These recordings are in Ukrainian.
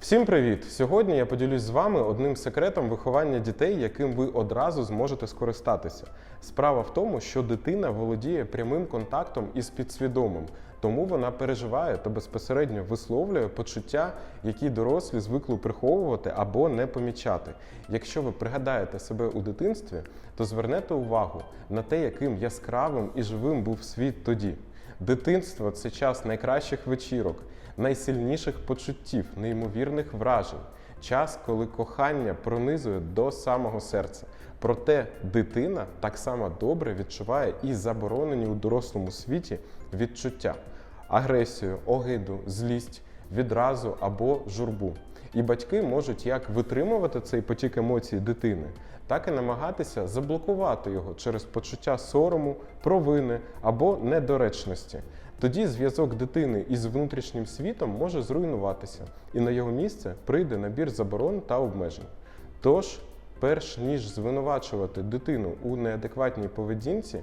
Всім привіт! Сьогодні я поділюсь з вами одним секретом виховання дітей, яким ви одразу зможете скористатися. Справа в тому, що дитина володіє прямим контактом із підсвідомим, тому вона переживає та безпосередньо висловлює почуття, які дорослі звикли приховувати або не помічати. Якщо ви пригадаєте себе у дитинстві, то звернете увагу на те, яким яскравим і живим був світ тоді. Дитинство це час найкращих вечірок, найсильніших почуттів, неймовірних вражень, час, коли кохання пронизує до самого серця. Проте дитина так само добре відчуває і заборонені у дорослому світі відчуття, агресію, огиду, злість, відразу або журбу. І батьки можуть як витримувати цей потік емоцій дитини, так і намагатися заблокувати його через почуття сорому, провини або недоречності. Тоді зв'язок дитини із внутрішнім світом може зруйнуватися, і на його місце прийде набір заборон та обмежень. Тож, перш ніж звинувачувати дитину у неадекватній поведінці,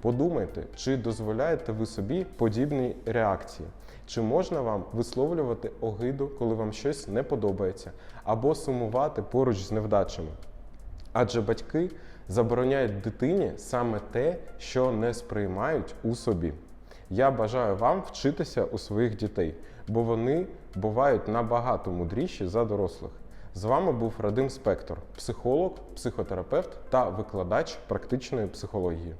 подумайте, чи дозволяєте ви собі подібні реакції. Чи можна вам висловлювати огиду, коли вам щось не подобається, або сумувати поруч з невдачами? Адже батьки забороняють дитині саме те, що не сприймають у собі. Я бажаю вам вчитися у своїх дітей, бо вони бувають набагато мудріші за дорослих. З вами був Радим Спектор, психолог, психотерапевт та викладач практичної психології.